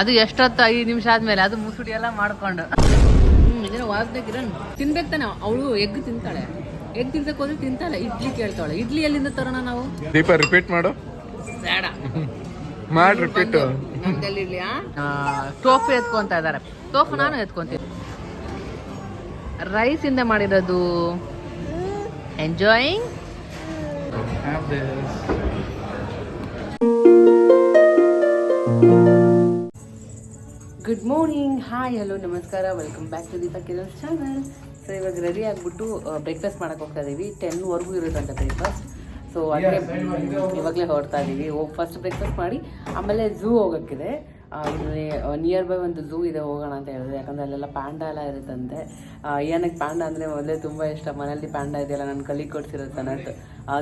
ಅದು ಎಷ್ಟೊತ್ತು ಐದು ನಿಮಿಷ ಆದ್ಮೇಲೆ ಅದು ಮುಸುಡಿ ಎಲ್ಲ ಮಾಡ್ಕೊಂಡು. ವಾಸನೆ ಕಿರಣ್ ತಿನ್ಬೇಕು ತಾನೆ ಅವಳು ಎಗ್ ತಿಂತಾಳೆ. ಎಗ್ ತಿನ್ಸಕ್ ಹೋದ್ರೆ ತಿಂತಾಳೆ. ಇಡ್ಲಿ ಕೇಳ್ತಾಳೆ ಇಡ್ಲಿ ಎಲ್ಲಿಂದ ತರೋಣ ನಾವು? ದೀಪ ರಿಪೀಟ್ ಮಾಡು. ಬೇಡ. ಮಾಡಿ ರಿಪೀಟ್ ನಮ್ದಲ್ಲಿ ಟೋಫು ಎತ್ಕೊಂತ ಇದಾರೆ ಟೋಫು ನಾನು ಎತ್ಕೊಂತೀನಿ. ರೈಸ್ ಇಂದ ಮಾಡಿರೋದು enjoying good morning hi hello ನಮಸ್ಕಾರ. Welcome back to Deepak Kiran channel so ಇವಾಗ ರೆಡಿ ಆಗಿಬಿಟ್ಟು ಬ್ರೇಕ್ಫಾಸ್ಟ್ ಮಾಡಕ್ಕೆ ಹೋಗ್ತಾ ಇದೀವಿ. ಟೆನ್ವರೆಗೂ ಇರೋದಂತ ಬ್ರೇಕ್ಫಾಸ್ಟ್ ಸೊ ಅದಕ್ಕೆ ಇವಾಗಲೇ ಹೊರಡ್ತಾ ಇದೀವಿ. ಹೋಗಿ ಫಸ್ಟ್ ಬ್ರೇಕ್ಫಾಸ್ಟ್ ಮಾಡಿ ಆಮೇಲೆ ಝೂ ಹೋಗೋಕ್ಕಿದೆ. ಇಲ್ಲಿ ನಿಯರ್ ಬೈ ಒಂದು ಝೂ ಇದೆ, ಹೋಗೋಣ ಅಂತ ಹೇಳಿದ್ರು. ಯಾಕಂದ್ರೆ ಅಲ್ಲೆಲ್ಲ ಪ್ಯಾಂಡಾ ಎಲ್ಲ ಇರುತ್ತಂತೆ. ಏನಕ್ಕೆ ಪ್ಯಾಂಡಾ ಅಂದರೆ ಮೊದಲೇ ತುಂಬ ಇಷ್ಟ. ಮನೇಲಿ ಪ್ಯಾಂಡಾ ಇದೆಯಲ್ಲ ನನ್ನ ಕಲಿ ಕೊಡ್ಸಿರುತ್ತೆ ಅಂತ.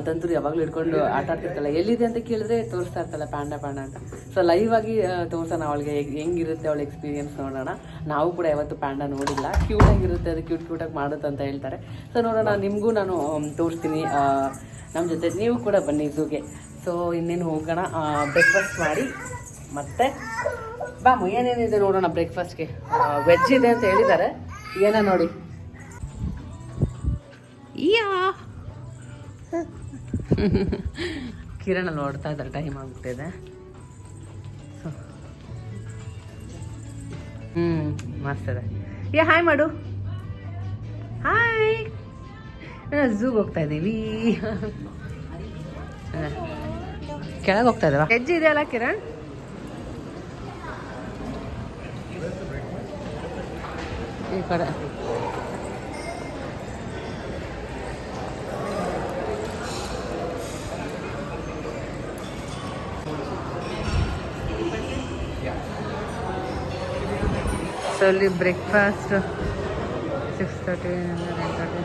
ತಂತ್ರಿ ಯಾವಾಗಲೂ ಹಿಡ್ಕೊಂಡು ಆಟ ಆಡ್ತಿರ್ತಲ್ಲ ಎಲ್ಲಿದೆ ಅಂತ ಕೇಳಿದ್ರೆ ತೋರಿಸ್ತಾ ಇರ್ತಲ್ಲ ಪ್ಯಾಂಡಾ ಪ್ಯಾಂಡ ಅಂತ. ಸೊ ಲೈವ್ ಆಗಿ ತೋರಿಸೋಣ ಅವಳಿಗೆ ಹೆಂಗಿರುತ್ತೆ ಅವಳ ಎಕ್ಸ್ಪೀರಿಯನ್ಸ್ ನೋಡೋಣ. ನಾವು ಕೂಡ ಯಾವತ್ತು ಪ್ಯಾಂಡ ನೋಡಿಲ್ಲ. ಕ್ಯೂಟ್ ಆಗಿರುತ್ತೆ, ಅದು ಕ್ಯೂಟ್ ಕ್ಯೂಟಾಗಿ ಮಾಡುತ್ತೆ ಅಂತ ಹೇಳ್ತಾರೆ. ಸೊ ನೋಡೋಣ, ನಿಮಗೂ ನಾನು ತೋರಿಸ್ತೀನಿ. ನಮ್ಮ ಜೊತೆ, ನೀವು ಕೂಡ ಬನ್ನಿ ಝೂಗೆ ಸೊ ಇನ್ನೇನು ಹೋಗೋಣ? ಬ್ರೇಕ್ಫಾಸ್ಟ್ ಮಾಡಿ ಮತ್ತೆ, ಬಾಮು, ಏನೇನಿದೆ ನೋಡೋಣ ಬ್ರೇಕ್ಫಾಸ್ಟ್ಗೆ ವೆಜ್ ಇದೆ ಅಂತ ಹೇಳಿದ್ದಾರೆ. ಏನ ನೋಡಿ? ಕಿರಣ ನೋಡ್ತಾ ಇದ್ದಾರೆ ಟೈಮ್ ಆಗ್ಬಿಟ್ಟಿದೆ. ಹ್ಞೂ ಮಸ್ತ್ ಯಾ ಹಾಯ್ ಮಾಡು. ಹಾಯ್ ಝೂಗೆ ಹೋಗ್ತಾ ಇದ್ದೀವಿ. ಕೆಳಗೆ ಹೋಗ್ತಾ ಇದ್ದಾವ? ಹೆಜ್ಜೆ ಇದೆಯಲ್ಲ ಕಿರಣ್? ಈ ಕಡೆ. ಸೊ ಅಲ್ಲಿ breakfast six thirty nine thirty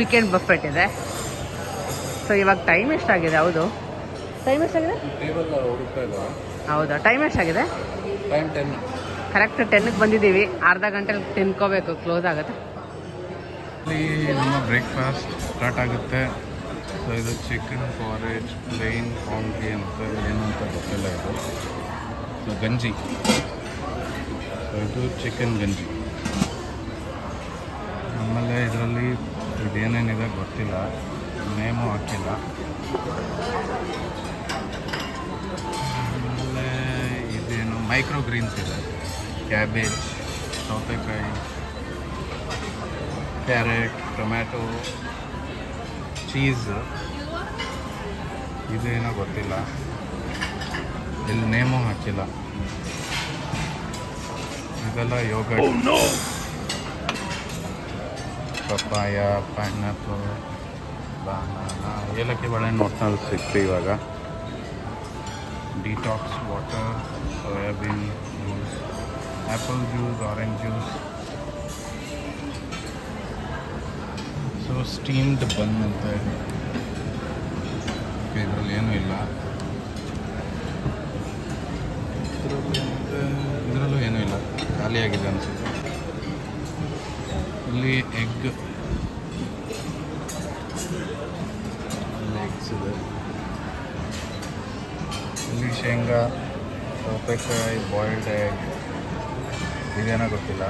weekend buffet ಇದೆ. ಸೊ ಇವಾಗ ಟೈಮ್ ಎಷ್ಟಾಗಿದೆ? ಹೌದು. ಟೈಮ್ ಎಷ್ಟಾಗಿದೆ? ಹೌದಾ? ಟೈಮ್ ಎಷ್ಟಾಗಿದೆ? ಟೈಮ್ ಟೆನ್ ಕರೆಕ್ಟ್ ಟೆನ್ಗೆ ಬಂದಿದ್ದೀವಿ. ಅರ್ಧ ಗಂಟೆಲಿ ತಿನ್ಕೋಬೇಕು. ಕ್ಲೋಸ್ ಆಗುತ್ತೆ. ನಮ್ಮ ಬ್ರೇಕ್ಫಾಸ್ಟ್ ಸ್ಟಾರ್ಟ್ ಆಗುತ್ತೆ. ಸೊ ಇದು ಚಿಕನ್ ಫಾರೇಜ್ ಪ್ಲೇನ್ ಕಾಂಗಿ ಅಂತ ಏನು ಅಂತ ಗೊತ್ತಿಲ್ಲ ಇದು. ಸೊ ಗಂಜಿ. ಸೊ ಇದು ಚಿಕನ್ ಗಂಜಿ. ಆಮೇಲೆ ಇದರಲ್ಲಿ ಇದೇನೇನಿದೆ ಗೊತ್ತಿಲ್ಲ. ನೇಮು ಹಾಕಿಲ್ಲ. ಆಮೇಲೆ ಇದೇನು ಮೈಕ್ರೋ ಗ್ರೀನ್ಸ್ ಇದೆ. ಕ್ಯಾಬೇಜ್ ಸೌತೆಕಾಯಿ ಕ್ಯಾರೆಟ್ ಟೊಮ್ಯಾಟೊ ಚೀಸ್ ಇದೇನೋ ಗೊತ್ತಿಲ್ಲ. ಇಲ್ಲಿ ನೇಮು ಹಾಕಿಲ್ಲ. ಇದೆಲ್ಲ ಯೋಗ ಪಪ್ಪಾಯ ಪೈನಾಪಲ್ ಬಾನಾನ ಏಲಕ್ಕಿ ಬಾಳೆಹಣ್ಣು ಒಟ್ಟಿನಲ್ಲಿ ಸಿಕ್ತು ಇವಾಗ. Detox water soybean apple juice orange juice so steamed bun ಅಂತ ಇದರಲ್ಲಿ ಏನೂ ಇಲ್ಲ. ಇದರಲ್ಲೂ ಏನೂ ಇಲ್ಲ. ಖಾಲಿಯಾಗಿದೆ ಅನಿಸುತ್ತೆ. ಇಲ್ಲಿ ಎಗ್ ಎಗ್ಸ್ ಇದೆ. ಇಲ್ಲಿ ಶೇಂಗಾ, ಸೌತೆಕಾಯಿ ಬಾಯ್ಲ್ಡ್ ಎಗ್ ಇದೇನೋ ಗೊತ್ತಿಲ್ಲ.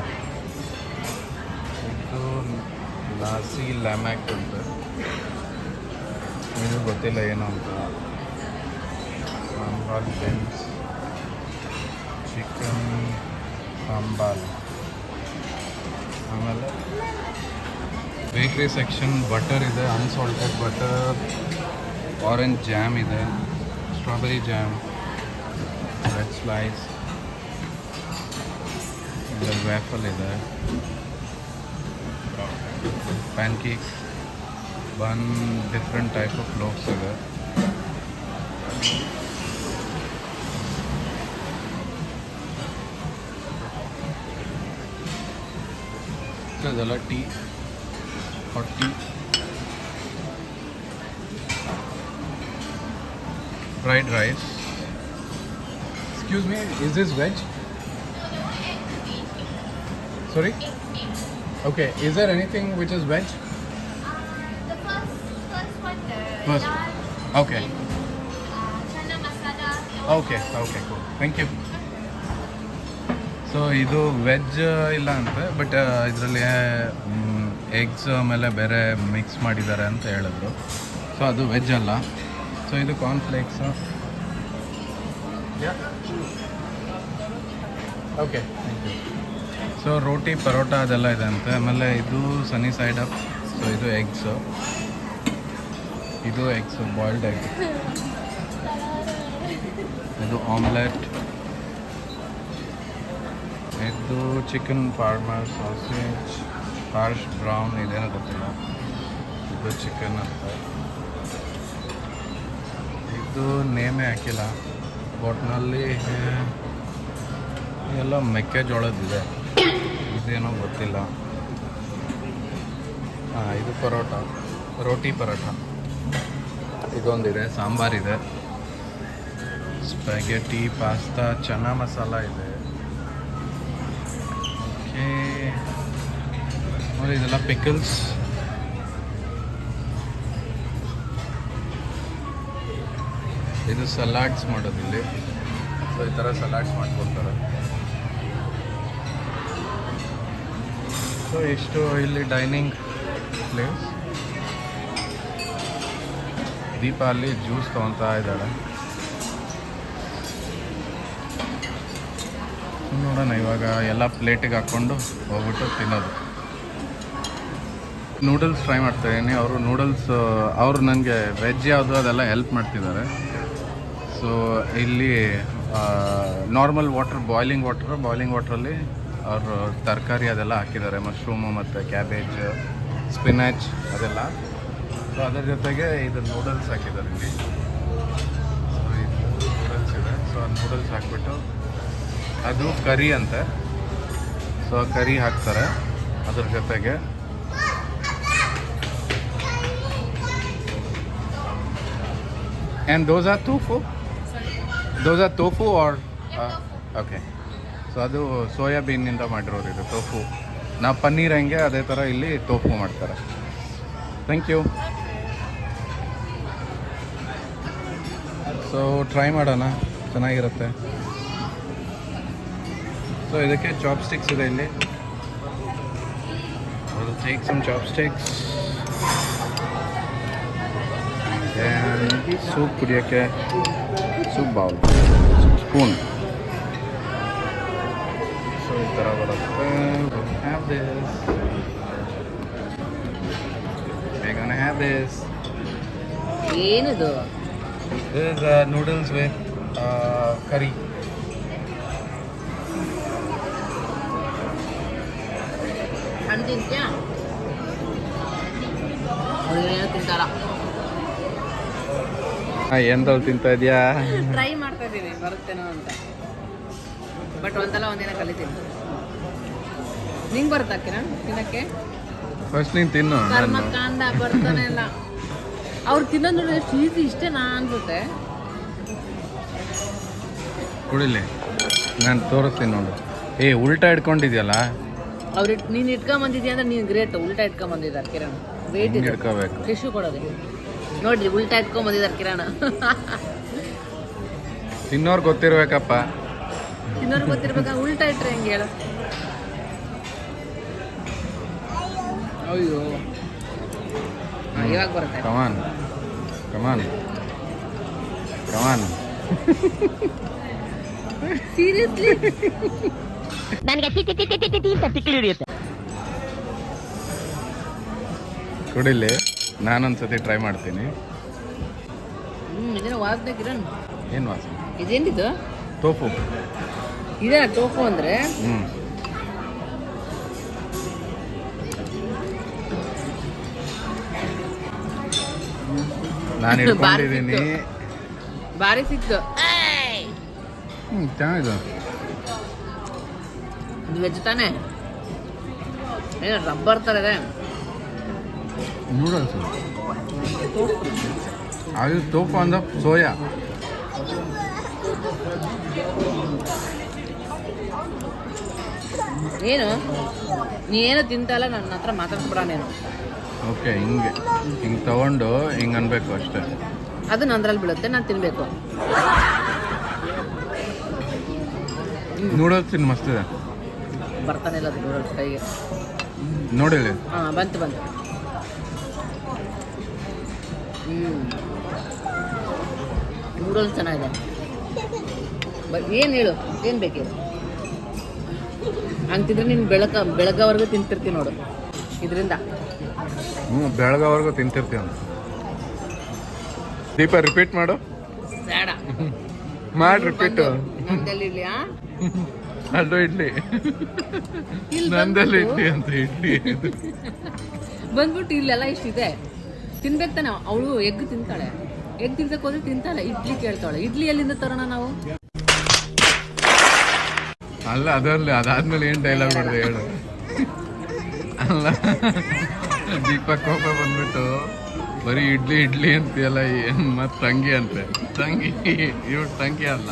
ಇದು ಲಾಸಿ ಲ್ಯಾಮ್ಯಾಕ್ ಅಂತ. ಇದು ಗೊತ್ತಿಲ್ಲ ಏನು ಅಂತ. Sambar beans chicken sambar. ಆಮೇಲೆ ಬೇಕ್ರಿ ಸೆಕ್ಷನ್ ಬಟರ್ ಇದೆ ಅನ್ಸಾಲ್ಟೆಡ್ ಬಟರ್ ಆರೆಂಜ್ ಜ್ಯಾಮ್ ಇದೆ strawberry jam red slice waffle ಇದೆ pancake bun different type of loafs ಇದೆ ಇದೆಲ್ಲ tea hot tea fried rice excuse me is this veg sorry Okay, is there anything which is veg? The first, first one, the First. dal, Okay. uh, chana masala, okay okay thank you so ಇದು veg ಇಲ್ಲ ಅಂತ but ಇದರಲ್ಲಿ eggs ಆಮೇಲೆ ಬೇರೆ mix ಮಾಡಿದ್ದಾರೆ ಅಂತ ಹೇಳಿದ್ರು. So ಅದು ವೆಜ್ ಅಲ್ಲ. ಸೊ ಇದು cornflakes okay thank you so roti paratha ಅದೆಲ್ಲ ಇದೆ ಅಂತೆ. ಆಮೇಲೆ ಇದು ಸನಿ ಸೈಡ್ ಅಪ್ ಸೊ ಇದು ಎಗ್ಸು ಇದು ಎಗ್ಸು ಬಾಯ್ಲ್ಡ್ ಎಗ್ ಇದು ಆಮ್ಲೆಟ್ ಇದು ಚಿಕನ್ ಫಾರ್ಮರ್ ಸಾಸೇಜ್ ಫಾರ್ಶ್ ಬ್ರೌನ್ ಇದೇನೋ ಗೊತ್ತಿಲ್ಲ. ಇದು ಚಿಕನ್ ಅಂತ ಇದು ನೇಮೇ ಹಾಕಿಲ್ಲ. ಬಾಟ್ನಲ್ಲಿ ಎಲ್ಲ ಮೆಕ್ಕೆಜೋಳದಿದೆ ಇದೇನೋ ಗೊತ್ತಿಲ್ಲ. ಇದು ಪರೋಟ. ರೋಟಿ ಪರೋಟ. ಇದೊಂದಿದೆ ಸಾಂಬಾರಿದೆ ಸ್ಪ್ಯಾಗೆಟಿ ಪಾಸ್ತಾ, ಚನಾ ಮಸಾಲ ಇದೆ. ಓಕೆ. ನೋಡಿ, ಇದೆಲ್ಲ ಪಿಕಲ್ಸ್. ಇದು ಸಲಾಡ್ಸ್ ಮಾಡೋದಿಲ್ಲಿ ಸೊ ಈ ಥರ ಸಲಾಡ್ಸ್ ಮಾಡ್ಕೊಡ್ತಾರೆ. ಸೊ, ಇಷ್ಟು ಇಲ್ಲಿ ಡೈನಿಂಗ್ ಪ್ಲೇಸ್. ದೀಪ ಅಲ್ಲಿ ಜ್ಯೂಸ್ ತೊಗೊತಾ ಇದ್ದಾಳೆ. ನೋಡೋಣ, ಇವಾಗ ಎಲ್ಲ ಪ್ಲೇಟಿಗೆ ಹಾಕ್ಕೊಂಡು ಹೋಗ್ಬಿಟ್ಟು ತಿನ್ನೋದು. ನೂಡಲ್ಸ್ ಟ್ರೈ ಮಾಡ್ತಾ ಇದ್ದೀನಿ. ಅವರು ನೂಡಲ್ಸ್ ಅವರು ನನಗೆ ವೆಜ್ ಯಾವುದು ಅದೆಲ್ಲ ಹೆಲ್ಪ್ ಮಾಡ್ತಿದ್ದಾರೆ. ಸೊ ಇಲ್ಲಿ normal water boiling water boiling ವಾಟ್ರಲ್ಲಿ ಅವರು ತರಕಾರಿ ಅದೆಲ್ಲ ಹಾಕಿದ್ದಾರೆ ಮಶ್ರೂಮು ಮತ್ತು ಕ್ಯಾಬೇಜ್ ಸ್ಪಿನಾಚ್ ಅದೆಲ್ಲ. ಸೊ ಅದರ ಜೊತೆಗೆ ಇದು ನೂಡಲ್ಸ್ ಹಾಕಿದ್ದಾರೆ ಇಲ್ಲಿ. ಸೊ ಇದು ನೂಡಲ್ಸ್ ಇದೆ. ಸೊ ಆ ನೂಡಲ್ಸ್ ಹಾಕ್ಬಿಟ್ಟು ಅದು ಕರಿ ಅಂತೆ. ಸೊ ಕರಿ ಹಾಕ್ತಾರೆ ಅದ್ರ ಜೊತೆಗೆ. And dosa or tofu dosa or tofu or okay so ಅದು ಸೋಯಾಬೀನಿಂದ ಮಾಡಿರೋದು ಇದು ತೋಫು ನಾ ಪನ್ನೀರ್ ಹಂಗೆ ಅದೇ ಥರ ಇಲ್ಲಿ ಟೋಫು ಮಾಡ್ತಾರೆ. ಥ್ಯಾಂಕ್ ಯು ಸೊ ಟ್ರೈ ಮಾಡೋಣ. ಚೆನ್ನಾಗಿರುತ್ತೆ. ಸೊ ಇದಕ್ಕೆ ಚಾಪ್ ಸ್ಟಿಕ್ಸ್ ಇದೆ ಇಲ್ಲಿ. Take some chopsticks soup ಕುಡಿಯೋಕ್ಕೆ ಸೂಪ್ ಬೌಲ್ ಸ್ಪೂನ್ ಥರ ಬರುತ್ತೆ ಹ್ಯಾವ್ ದಿಸ್ ಬೇಗನೆ ಹ್ಯಾವ್ ದಿಸ್ ಏನಿದು? ದಿಸ್ ನೂಡಲ್ಸ್ ವಿತ್ ಕರಿ ಹಣ್ಣು ತಿಂತ್ಯಾ? ಅವ್ರೇನೋ ತಿಂತಾರ ಎಂದಲ್ಲಿ ತಿಂತಾ ಇದೆಯಾ? ಟ್ರೈ ಮಾಡ್ತಾ ಇದ್ದೀನಿ ಬರುತ್ತೇನೋ ಅಂತ. ಬಟ್ ಒಂದಲ್ಲ ಒಂದಿನ ಕಲಿತೀನಿ. ನಿಂಗೆ ಬರುತ್ತಾ ಕಿರಣ್ ತಿನ್ನಕ್ಕೆ? ಫಸ್ಟ್ ನೀನು ತಿನ್ನು ಕಾಂದ ಬರ್ತಾನೆ ಇಲ್ಲ ಅವ್ರು ತಿನ್ನೋದು ನೋಡಿ ಎಷ್ಟು ಈಸಿ ಇಷ್ಟೇನಾ ಅನ್ಸುತ್ತೆ. ಕುಡಿಲಿ. ನಾನು ತೋರಿಸ್ತೀನಿ ನೋಡು. ಏ ಉಲ್ಟಾ ಇಟ್ಕೊಂಡಿದ್ಯಲ್ಲ ಅವ್ರು ಇಟ್ ನೀನು ಇಟ್ಕೊಂಬಂದಿದ್ಯಾ ಅಂದ್ರೆ ನೀನು ಗ್ರೇಟ್ ಉಲ್ಟಾ ಇಟ್ಕೊಂಬಂದಿದ್ದಾರೆ ಕಿರಣ್. ವೇಟ್ ಹಿಂಗೆ ಇದೆ. ಇಟ್ಕೋಬೇಕು ಟಿಶ್ಯೂ ಕೊಡೋದು ನೋಡ್ರಿ ಉಲ್ಟಾ ಇಟ್ಕೊಂಬಂದಿದ್ದಾರೆ ಕಿರಣ್. ತಿನ್ನೋರ್ ಗೊತ್ತಿರ್ಬೇಕಪ್ಪ. ಇನ್ನೊಂದು ಗೊತ್ತಿರ್ಬೇಕಾ? ಉಲ್ಟಾ ಇಟ್ರೆ ಹೆಂಗೆ ಹೇಳು? ಅಯ್ಯೋ ಹಾ, ಇವಾಗ ಬರುತ್ತೆ. Come on come on come on seriously ನನಗೆ ಟಿ ಟಿ ಟಿ ಟಿ ಅಂತ ನಾನು ಹಿಡಿಯುತ್ತೆ. ಕುಡಿಲಿ. ನಾನೊಂದ್ಸತಿ ಟ್ರೈ ಮಾಡ್ತೀನಿ. ಹ್ಮ್ ಇದೇನೋ ವಾಸನೆ ಕಿರಣ್. ಏನು ವಾಸನೆ? ಇದೇನಿದು? ತೋಪು. ಇದೇನ ಟೋಫು ಅಂದ್ರೆ ಹ್ಞೂ ನಾನು ಬಾರಿ ಇಟ್ಕೊಂಡಿದ್ದೀನಿ ಭಾರಿ ಸಿಕ್ತು. ಹ್ಞೂ ಚೆನ್ನಾಗಿದೆ. ಇದು ವೆಜ್ ತಾನೆ? ಏನೋ ರಬ್ಬರ್ ಥರ ಇದೆ. ನೂಡಲ್ಸ್ ಅದು ತೋಪ ಅಂದ್ರೆ ಸೋಯಾ. ಏನು? ನೀ ಏನು ತಿಂತಲ್ಲ ನನ್ನ ಹತ್ರ ಮಾತಾಡ್ಸ್ಬಿಡ ನೀನು. ಓಕೆ ಹಿಂಗೆ ಹಿಂಗೆ ತಗೊಂಡು ಹಿಂಗೆ ಅನ್ಬೇಕು ಅಷ್ಟೇ. ಅದು ನಂದ್ರಲ್ಲಿ ಬೀಳುತ್ತೆ ನಾನು ತಿನ್ಬೇಕು. ನೂಡಲ್ಸ್ ತಿನ್ ಮಸ್ತಿದೆ ಬರ್ತಾನೆ ಇಲ್ಲ ಅದು ನೂಡಲ್ಸ್ ಕೈಗೆ. ನೋಡಿಲ್ಲ? ಹಾಂ ಬಂತು ಬಂತು. ಹ್ಞೂ ನೂಡಲ್ಸ್ ಚೆನ್ನಾಗಿದೆ. ಬಟ್ ಏನು ಹೇಳು ಏನು ಬೇಕಿದೆ? ತಿಂದರೆ ನೀನು ಬೆಳಕ ಬೆಳಗ್ಗೆವರೆಗೂ ತಿಂತಿರ್ತೀನಿ ನೋಡು. ಇದರಿಂದ. ಹ್ಞೂ ಬೆಳಗಾವರೆಗೂ ತಿಂತಿರ್ತೀವಿ ದೀಪ ರಿಪೀಟ್ ಮಾಡು. ಬೇಡ. ಮಾಡಿ ರಿಪೀಟ್ ನಂದಲ್ಲಿ ಆ? ಅದು ಇಡ್ಲಿ. ನಂದಲ್ಲಿ ಇಡ್ಲಿ ಅಂತ ಇಡ್ಲಿ. ಬಂದ್ಬಿಟ್ಟು ಇಲ್ಲೆಲ್ಲ ಇಷ್ಟಿದೆ. ತಿನ್ಬೇಕು ತಾನೆ ಅವಳು ಎಗ್ ತಿಂತಾಳೆ. ಎಗ್ ತಿನ್ಸಕ್ ಹೋದ್ರೆ ತಿಂತಾಳೆ ಇಡ್ಲಿ ಕೇಳ್ತಾಳೆ. ಇಡ್ಲಿ ಎಲ್ಲಿಂದ ತರೋಣ ನಾವು? ಅಲ್ಲ ಅದರಲ್ಲಿ ಅದಾದ್ಮೇಲೆ ಏನು ಡೈಲಾಗ್ ಮಾಡಿದೆ ಹೇಳು. ಅಲ್ಲ? ದೀಪಕ್ ಕೋಪ ಬಂದ್ಬಿಟ್ಟು ಬರೀ ಇಡ್ಲಿ ಇಡ್ಲಿ ಅಂತೀಯಲ್ಲ ಏನ್ ಮತ್ ತಂಗಿ ಅಂತೆ? ತಂಗಿ ಇವ್ ತಂಗಿ ಅಲ್ಲ.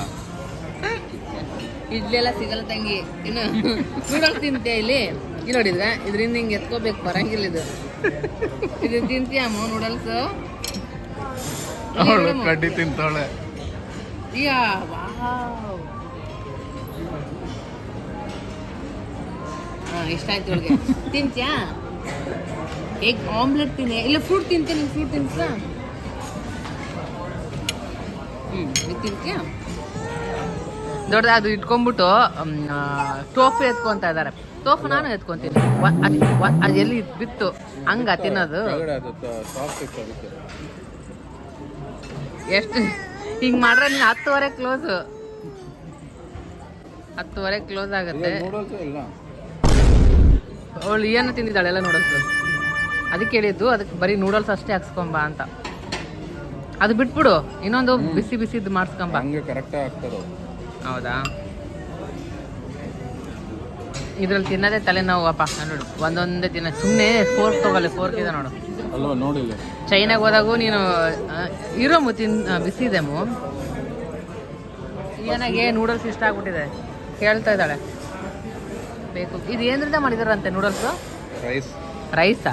ಇಡ್ಲಿ ಎಲ್ಲ ಸಿಗಲ್ಲ ತಂಗಿ. ಇನ್ನು ನೂಡಲ್ಸ್ ತಿಂತೀಯ ಇಲ್ಲಿ? ಇಲ್ಲಿ ನೋಡಿದ್ರೆ ಇದರಿಂದ ಹಿಂಗೆ ಎತ್ಕೋಬೇಕು ಬರಂಗಿಲ್ಲ ಇದು. ಇದು ತಿಂತೀಯಮ್ಮ ನೂಡಲ್ಸ್? ಅವಳು ಕಡ್ಡಿ ತಿಂತಾಳೆ. Yeah wow. ಇಷ್ಟ ಆಯ್ತು ಅವಳಿಗೆ ತಿಂತ್ಯಾ? ಏಕ್ ಆಮ್ಲೆಟ್ ತಿನ್ನಿ ಇಲ್ಲ ಫ್ರೂಟ್ ತಿಂತೀನಿ ಫ್ರೂಟ್ ತಿಂತಾ ಹ್ಞೂ ಇದು ತಿಂತ್ಯಾ? ದೊಡ್ಡದು ಅದು ಇಟ್ಕೊಂಡ್ಬಿಟ್ಟು ಟೋಫು ಎತ್ಕೊಂತ ಇದ್ದಾರೆ ಟೋಫು ನಾನು ಎತ್ಕೊಂತೀನಿ. ಅದು ಎಲ್ಲಿ ಬಿತ್ತು? ಹಂಗ ತಿನ್ನೋದು. ಎಷ್ಟು ಹಿಂಗ್ ಮಾಡ್ರೆ ನೀನು ಹತ್ತುವರೆ ಕ್ಲೋಸ್ ಹತ್ತುವರೆ ಕ್ಲೋಸ್ ಆಗುತ್ತೆ. ಅವಳು ಏನು ತಿಂದಿದ್ದಾಳೆ ಎಲ್ಲ ನೂಡಲ್ಸ್ ಅದಕ್ಕೆ ಹೇಳಿದ್ದು ಅದಕ್ಕೆ ಬರೀ ನೂಡಲ್ಸ್ ಅಷ್ಟೇ ಹಾಕ್ಸ್ಕೊಂಬ ಅಂತ. ಅದು ಬಿಟ್ಬಿಡು ಇನ್ನೊಂದು ಬಿಸಿ ಬಿಸಿದು ಮಾಡಿಸ್ಕೊಂಬ ಹಂಗೆ ಕರೆಕ್ಟಾಗಿ ಹೌದಾ? ಇದ್ರಲ್ಲಿ ತಿನ್ನೋದೇ ತಲೆನೋವು ಅಪ್ಪ ನೋಡು. ಒಂದೊಂದೇ ತಿನ್ನ ಸುಮ್ಮನೆ ಫೋರ್ಕ್ ತಗೊಳ್ಳಿ ಫೋರ್ಕ್ ಇದೆ ನೋಡು. ಅಲ್ವಾ ನೋಡಿಲ್ಲ. ಚೈನಾಗೆ ಹೋದಾಗೂ ನೀನು ಇರೋಮು ತಿನ್ ಬಿಸಿ ಇದೆಮು ಏನಾಗೆ ನೂಡಲ್ಸ್ ಇಷ್ಟ ಆಗ್ಬಿಟ್ಟಿದೆ. ಕೇಳ್ತಾ ಇದ್ದಾಳೆ. ಬೇಕು. ಇದು ಏನ್ರಿಂದ ಮಾಡಿದಾರಂತೆ ನೂಡಲ್ಸ್ ರೈಸ್ ರೈಸಾ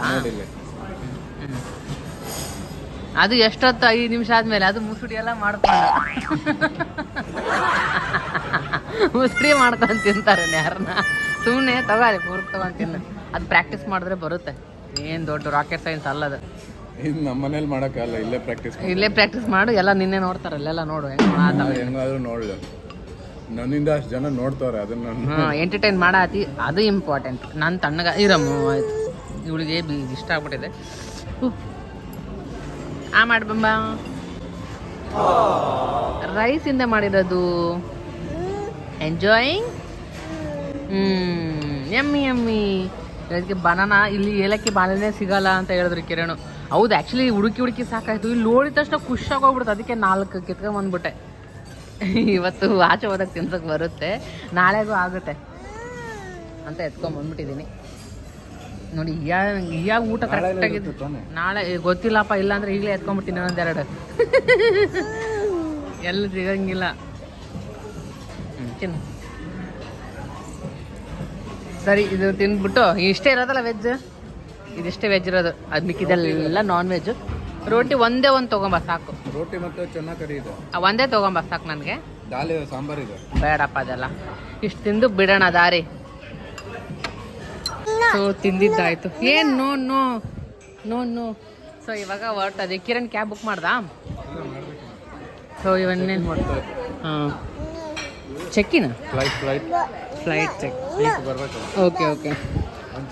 ಅದು ಎಷ್ಟೊತ್ತು ಐದು ನಿಮಿಷ ಆದ್ಮೇಲೆ ಅದು ಮುಸುಡಿ ಎಲ್ಲ ಮಾಡ್ಕೊಂಡು ಮುಸುಡಿ ಮಾಡ್ಕೊಂಡು ತಿಂತಾರೆ ಯಾರನ್ನ? ಸುಮ್ಮನೆ ತಗೊಳ್ಳಿ ಪೂರ್ಕ್ ತಗೊಂಡು ತಿನ್ನು. ಅದು ಪ್ರಾಕ್ಟೀಸ್ ಮಾಡಿದ್ರೆ ಬರುತ್ತೆ. ಏನು ದೊಡ್ಡ ರಾಕೆಟ್ ಸೈನ್ಸ್ ಅಲ್ಲದು ನಮ್ಮ ಮನೇಲಿ ಮಾಡೋಕ್ಕಲ್ಲ ಇಲ್ಲೇ ಪ್ರಾಕ್ಟೀಸ್ ಇಲ್ಲೇ ಪ್ರಾಕ್ಟೀಸ್ ಮಾಡು ಎಲ್ಲ ನಿನ್ನೆ ನೋಡ್ತಾರೆ ಅಲ್ಲೆಲ್ಲ ನೋಡು. ಹೆಂಗ್ ಮಾಡಾತಾವ ಹೆಂಗಾದ್ರೂ ನೋಡ್ಲಿ ನನ್ನಿಂದ ಅಷ್ಟು ಜನ ನೋಡ್ತಾರೆ ಅದನ್ನ ಎಂಟರ್ಟೈನ್ ಮಾಡಾತಿ, ಅದು ಇಂಪಾರ್ಟೆಂಟ್ ನನ್ನ ತಣ್ಣಗ ಇರಮ್ಮ ಆಯ್ತು. ಇವಳಿಗೆ ಬಿ ಇಷ್ಟ ಆಗ್ಬಿಟ್ಟಿದೆ. ಆ ಮಾಡ್ಬಂಬ ರೈಸಿಂದ ಮಾಡಿರೋದು. ಎಂಜಾಯಿಂಗ್ ಹ್ಮ್ ಎಮ್ಮಿ ಎಮ್ಮಿ ಅದಕ್ಕೆ ಬನಾನ ಇಲ್ಲಿ ಏಲಕ್ಕಿ ಬಾಳೆನೇ ಸಿಗಲ್ಲ ಅಂತ ಹೇಳಿದ್ರು ಕಿರಣ್. ಹೌದು ಆ್ಯಕ್ಚುಲಿ ಹುಡುಕಿ ಹುಡುಕಿ ಸಾಕಾಯ್ತು. ಇಲ್ಲಿ ನೋಡಿದ ತಕ್ಷಣ ಖುಷಿಯಾಗಿ ಹೋಗ್ಬಿಡ್ತು ಅದಕ್ಕೆ ನಾಲ್ಕು ಕಿತ್ಕೊಂಡ್ಬಂದ್ಬಿಟ್ಟೆ ಇವತ್ತು ಆಚೆ ಹೋದಾಗ ತಿನ್ಸಕ್ಕೆ ಬರುತ್ತೆ. ನಾಳೆಗೂ ಆಗುತ್ತೆ. ಅಂತ ಎತ್ಕೊಂಡ್ ಬಂದ್ಬಿಟ್ಟಿದೀನಿ. ನೋಡಿ ಯಾವ ಊಟ ಊಟ ಆಗಿತ್ತು ನಾಳೆ ಗೊತ್ತಿಲ್ಲಪ್ಪ ಇಲ್ಲ ಅಂದ್ರೆ ಈಗಲೇ ಎತ್ಕೊಂಡ್ಬಿಟ್ಟಿನಿ ಒಂದೆರಡು. ಎಲ್ಲ ಸಿಗಂಗಿಲ್ಲ. ತಿನ್ನು. ಸರಿ ಇದು ತಿನ್ಬಿಟ್ಟು ಇಷ್ಟೇ ಇರೋದಲ್ಲ ವೆಜ್ ಇದಿಷ್ಟೇ ವೆಜ್ ಇರೋದು. ಅದು ಮಿಕ್ಕಿದೆಲ್ಲ ನಾನ್ ವೆಜ್ ರೋಟಿ ಒಂದೇ ಒಂದು ತಗೊಂಬ ಸಾಕು. ರೋಟಿ ಮತ್ತೆ ಚೆನ್ನಾಗಿ ಕರಿ ಇದೆ. ಆ ಒಂದೇ ತಗೊಂಬ ಸಾಕು ನನಗೆ. ದಾಲ್ ಇದೆ ಸಾಂಬಾರ್ ಇದೆ. ಬೇಡಪ್ಪ ಅದೆಲ್ಲ. ಇಷ್ಟು ತಿಂದು ಬಿಡೋಣ ದಾರಿ. ಸೊ ತಿಂದಿದ್ದಾಯ್ತು. ಏನ್ no no no no. So ಇವಾಗ ಹೊರಟದೆ ಕಿರಣ್ ಕ್ಯಾಬ್ ಬುಕ್ ಮಾಡ್ದಾ? ಸೊ ಇವನ್ನೇನು ಮಾಡ್ತಾ ಹಾಂ. ಚೆಕ್ಕಿನ ಫ್ಲೈಟ್ ಫ್ಲೈಟ್ ಫ್ಲೈಟ್ ಚೆಕ್ ಬರ್ಬೇಕು. ಓಕೆ ಓಕೆ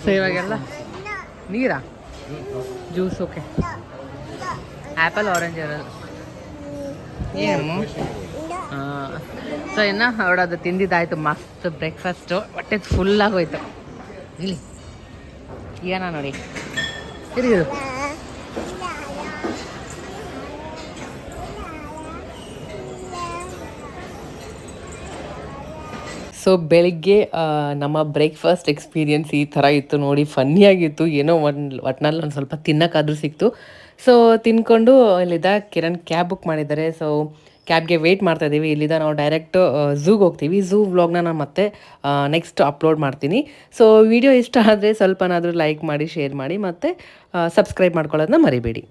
ಸೊ ಇವಾಗೆಲ್ಲ ನೀರಾ? ಜ್ಯೂಸ್ ಓಕೆ ಆ್ಯಪಲ್ ಆರೆಂಜ್ ಇರೋದು ಏನು? ಸೊ ಇನ್ನು ಅವಡದು ತಿಂದಿದ್ದಾಯ್ತು ಮಸ್ತ್ ಬ್ರೇಕ್ಫಾಸ್ಟು ಹೊಟ್ಟೆ ಫುಲ್ ಆಗೋಯ್ತು. ಇಲ್ಲಿ. ಏನ ನೋಡಿ? ತಿರುಗಿದು ಸೊ ಬೆಳಿಗ್ಗೆ ನಮ್ಮ ಬ್ರೇಕ್ಫಾಸ್ಟ್ ಎಕ್ಸ್ಪೀರಿಯನ್ಸ್ ಈ ಥರ ಇತ್ತು ನೋಡಿ ಫನ್ನಿಯಾಗಿತ್ತು ಏನೋ ಒಂದು ಒಟ್ನಲ್ಲಿ ಒಂದು ಸ್ವಲ್ಪ ತಿನ್ನೋಕ್ಕಾದ್ರೂ ಸಿಕ್ತು. ಸೊ ತಿನ್ಕೊಂಡು ಇಲ್ಲಿದ್ದ ಕಿರಣ್ ಕ್ಯಾಬ್ ಬುಕ್ ಮಾಡಿದ್ದಾರೆ. ಸೊ ಕ್ಯಾಬ್ಗೆ ವೆಯ್ಟ್ ಮಾಡ್ತಾ ಇದ್ದೀವಿ ಇಲ್ಲಿಂದ ನಾವು ಡೈರೆಕ್ಟ್ ಝೂಗೆ ಹೋಗ್ತೀವಿ. ಝೂ ವ್ಲಾಗ್ನ ನಾನು ಮತ್ತೆ ನೆಕ್ಸ್ಟ್ ಅಪ್ಲೋಡ್ ಮಾಡ್ತೀನಿ. ಸೊ ವಿಡಿಯೋ ಇಷ್ಟ ಆದರೆ ಸ್ವಲ್ಪನಾದರೂ ಲೈಕ್ ಮಾಡಿ ಶೇರ್ ಮಾಡಿ ಮತ್ತು ಸಬ್ಸ್ಕ್ರೈಬ್ ಮಾಡ್ಕೊಳ್ಳೋದನ್ನ ಮರಿಬೇಡಿ.